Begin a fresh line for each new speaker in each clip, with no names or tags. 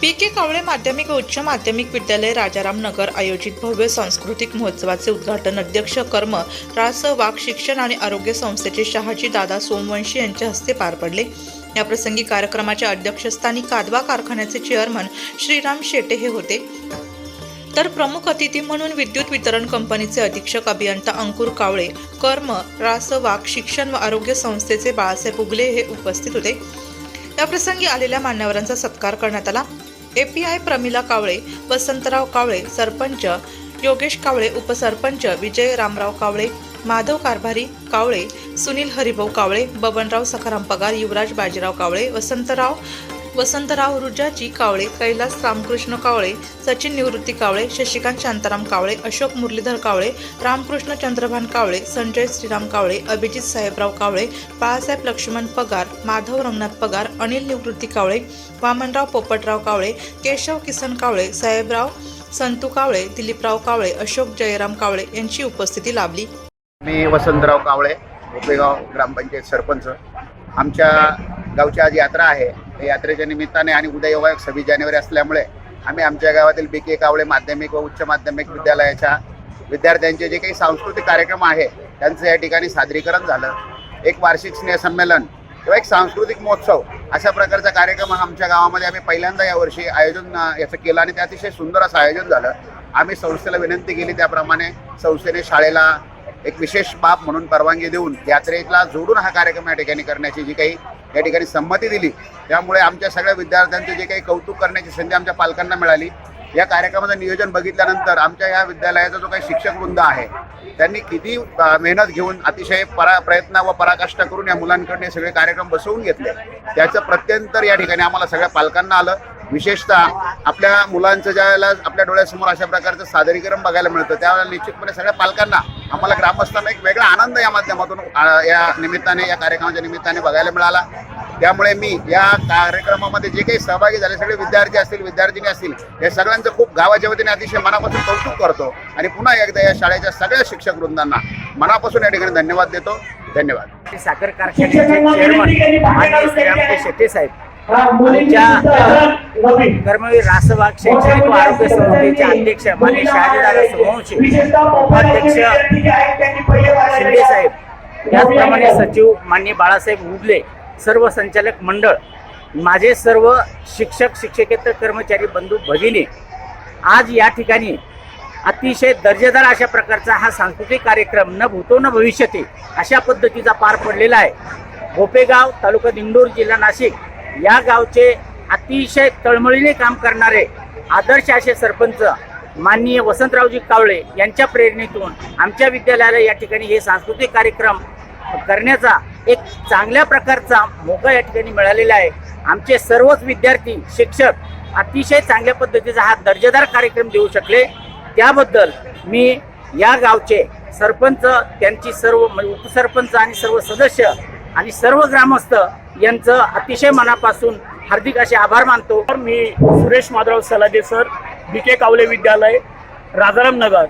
P के कावळे माध्यमिक व उच्च माध्यमिक विद्यालय राजाराम नगर आयोजित भव्य सांस्कृतिक महोत्सवाचे उद्घाटन अध्यक्ष कर्म रास वाघ शिक्षण आणि आरोग्य संस्थेचे शहाजी दादा सोमवंशी यांच्या हस्ते पार पडले. या प्रसंगी कार्यक्रमाच्या अध्यक्षस्थानी कादवा कारखान्याचे चेअरमन श्रीराम शेटे हे होते. तर प्रमुख अतिथी म्हणून विद्युत वितरण कंपनीचे अधीक्षक अभियंता अंकुर कावळे कर्म रास वाघ शिक्षण व आरोग्य संस्थेचे बाळासाहेब उगले हे उपस्थित होते. या प्रसंगी आलेल्या मान्यवरांचा सत्कार करण्यात आला. एपीआय प्रमिला कावळे वसंतराव कावळे सरपंच योगेश कावळे उपसरपंच विजय रामराव कावळे माधव कारभारी कावळे सुनील हरिभाऊ कावळे बबनराव सखाराम पगार युवराज बाजीराव कावळे वसंतराव वसंतराव रुजाजी कावळे कैलास रामकृष्ण कावळे सचिन निवृत्ती कावळे शशिकांत शांताराम कावळे अशोक मुरलीधर कावळे रामकृष्ण चंद्रभान कावळे संजय श्रीराम कावळे अभिजित साहेबराव कावळे बाळासाहेब लक्ष्मण पगार माधव रंगनाथ पगार अनिल निवृत्ती कावळे वामनराव पोपटराव कावळे केशव किसन कावळे साहेबराव संतू कावळे दिलीपराव कावळे अशोक जयराम कावळे यांची उपस्थिती लाभली.
मी वसंतराव कावळे गोपेगाव ग्रामपंचायत सरपंच. आमच्या गावची आज यात्रा आहे. यात्रेच्या निमित्ताने आणि उद्या योगा सव्वीस जानेवारी असल्यामुळे आम्ही आमच्या गावातील बी के कावळे माध्यमिक व उच्च माध्यमिक विद्यालयाच्या विद्यार्थ्यांचे जे काही सांस्कृतिक कार्यक्रम आहे त्यांचं या ठिकाणी सादरीकरण झालं. एक वार्षिक स्नेहसंमेलन किंवा एक सांस्कृतिक महोत्सव अशा प्रकारचा कार्यक्रम आमच्या गावामध्ये आम्ही पहिल्यांदा यावर्षी आयोजन याचं केलं आणि ते अतिशय सुंदर असं आयोजन झालं. आम्ही संस्थेला विनंती केली त्याप्रमाणे संस्थेने शाळेला एक विशेष बाब म्हणून परवानगी देऊन यात्रेला जोडून हा कार्यक्रम या ठिकाणी करण्याची जी काही या ठिकाणी संमती दिली. त्यामुळे आमच्या सगळ्या विद्यार्थ्यांचे जे काही कौतुक करण्याची संधी आमच्या पालकांना मिळाली. या कार्यक्रमाचं नियोजन बघितल्यानंतर आमच्या या विद्यालयाचा जो काही शिक्षक वृंद आहे त्यांनी किती मेहनत घेऊन अतिशय परा प्रयत्न व पराकाष्ठा करून या मुलांकडून हे सगळे कार्यक्रम बसवून घेतले. त्याचं प्रत्यंतर या ठिकाणी आम्हाला सगळ्या पालकांना आलं. विशेषतः आपल्या मुलांचं ज्या वेळेला आपल्या डोळ्यासमोर अशा प्रकारचं सादरीकरण बघायला मिळतं त्यावेळेला निश्चितपणे सगळ्या पालकांना आम्हाला ग्रामस्थांना एक वेगळा आनंद या माध्यमातून या निमित्ताने या कार्यक्रमाच्या निमित्ताने बघायला मिळाला. त्यामुळे मी या कार्यक्रमामध्ये जे काही सहभागी झाले सगळे विद्यार्थी असतील विद्यार्थिनी असतील या सगळ्यांचं खूप गावाच्या वतीने अतिशय मनापासून कौतुक करतो आणि पुन्हा एकदा या शाळेच्या सगळ्या शिक्षक वृंदांना मनापासून या ठिकाणी धन्यवाद देतो. धन्यवाद.
साखर कारखान्याचे चेअरमन आणि साहेब कर्मवीर रासबाग शैक्षणिक व आरोग्य संस्थेचे अध्यक्ष माननीय शहाजीदादा सोमवंशी उपाध्यक्ष शिंदे साहेब. त्याचप्रमाणे सचिव माननीय बाळासाहेब उगले सर्व संचालक मंडळ माझे सर्व शिक्षक शिक्षकेतर कर्मचारी बंधू भगिनी आज या ठिकाणी अतिशय दर्जेदार अशा प्रकारचा हा सांस्कृतिक कार्यक्रम न भूतो न भविष्यती अशा पद्धतीचा पार पडलेला आहे. गोपेगाव तालुका दिंडोर जिल्हा नाशिक. या गावचे अतिशय तळमळीने काम करणारे आदर्श असे सरपंच माननीय वसंतरावजी कावळे यांच्या प्रेरणेतून आमच्या विद्यालयाला या ठिकाणी हे सांस्कृतिक कार्यक्रम करण्याचा एक चांगल्या प्रकारचा मोका या ठिकाणी मिळालेला आहे. आमचे सर्वच विद्यार्थी शिक्षक अतिशय चांगल्या पद्धतीचा हा दर्जेदार कार्यक्रम देऊ शकले. त्याबद्दल मी या गावचे सरपंच त्यांची सर्व म्हणजे उपसरपंच आणि सर्व सदस्य आणि सर्व ग्रामस्थ यांचं अतिशय मनापासून हार्दिक असे आभार मानतो.
तर मी Suresh Madhavrao Salade sir B K Kawale Vidyalaya Rajaram Nagar.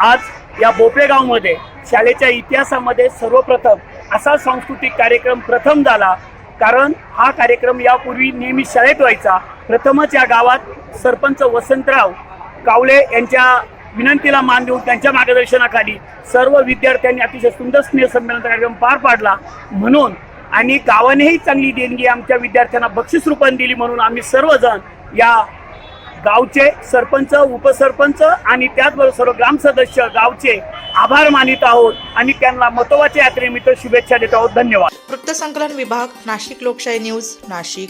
आज या बोपेगावमध्ये शाळेच्या इतिहासामध्ये सर्वप्रथम असा सांस्कृतिक कार्यक्रम प्रथम झाला. कारण हा कार्यक्रम यापूर्वी नेहमी शाळेत व्हायचा. प्रथमच या गावात सरपंच वसंतराव कावळे यांच्या विनंतीला मान देऊन त्यांच्या मार्गदर्शनाखाली सर्व विद्यार्थ्यांनी अतिशय सुंदर स्नेह संमेलन कार्यक्रम पार पाडला. म्हणून आणि गावानेही चांगली देणगी आमच्या विद्यार्थ्यांना बक्षीस रूपाने दिली म्हणून आम्ही सर्वजण या गावचे सरपंच उपसरपंच आणि त्याचबरोबर सर्व ग्राम सदस्य गावचे आभार मानित आहोत आणि त्यांना महत्त्वाच्या यात्रेनिमित्त शुभेच्छा देत आहोत. धन्यवाद.
वृत्तसंकलन विभाग नाशिक लोकशाही न्यूज नाशिक.